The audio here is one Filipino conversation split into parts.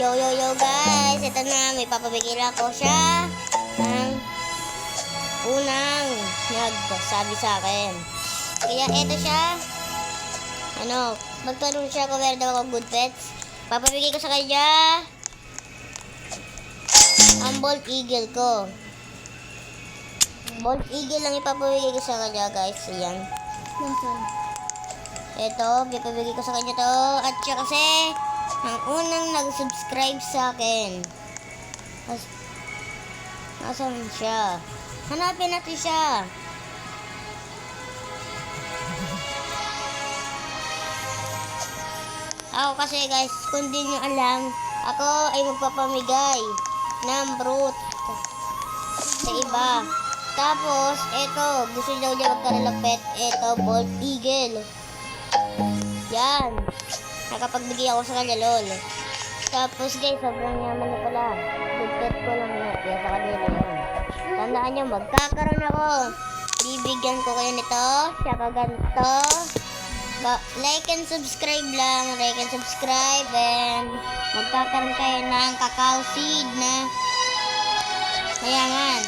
Yo, yo, yo guys. Ito na, may papabigil ako siya ng unang nagsabi sa akin. Kaya ito siya. Ano, magtanong siya kung meron daw ako good pets. Papabigay ko sa kanya ang Bolt Eagle ko. Bolt Eagle lang ipapabigay ko sa kanya guys. Ayan. Ito, ipapabigay ko sa kanya to. At siya kasi, ang unang nag-subscribe sa akin. As, nasaan siya? Hanapin natin siya. Ako kasi guys, kung di nyo alam, ako ay magpapamigay ng fruit sa iba. Tapos, ito, gusto daw niya magkaroon ng pet. Ito, bald eagle. Yan. Nakapagbigay ako sa kanya, lol. Tapos, guys, sobrang yaman na pala. Good pet ko lang yan. Kaya sa kanila yun. Tandaan nyo, magkakaroon ako. Bibigyan ko kayo nito. Tsaka ganito. Ba- like and subscribe lang. Like and subscribe. And magkakaroon kayo ng cacao seed na Mayangan.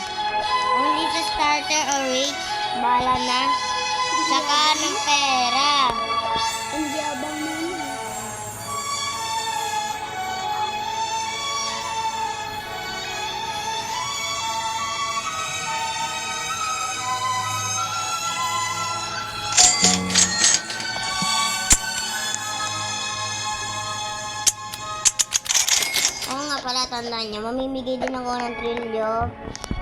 Only sa starter or rich, bala na. Saka ng pera. Oo nga pala, tandaan nyo, mamimigay din ako ng trilyon.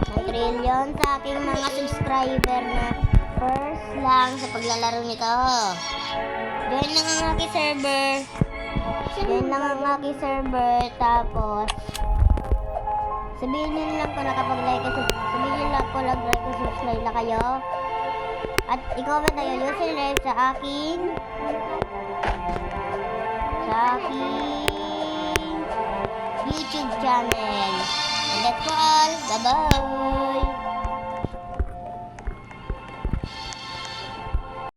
Ng trilyon sa aking mga subscriber na first lang sa paglalaro nito. Join lang ang aking server. Join lang ang aking server. Tapos, sabihin nyo lang kung nakapag-like sabihin nyo lang kung nag-like subscribe na kayo. At i-comment na yun username sa aking sa aking YouTube channel. And that's all. Bye-bye.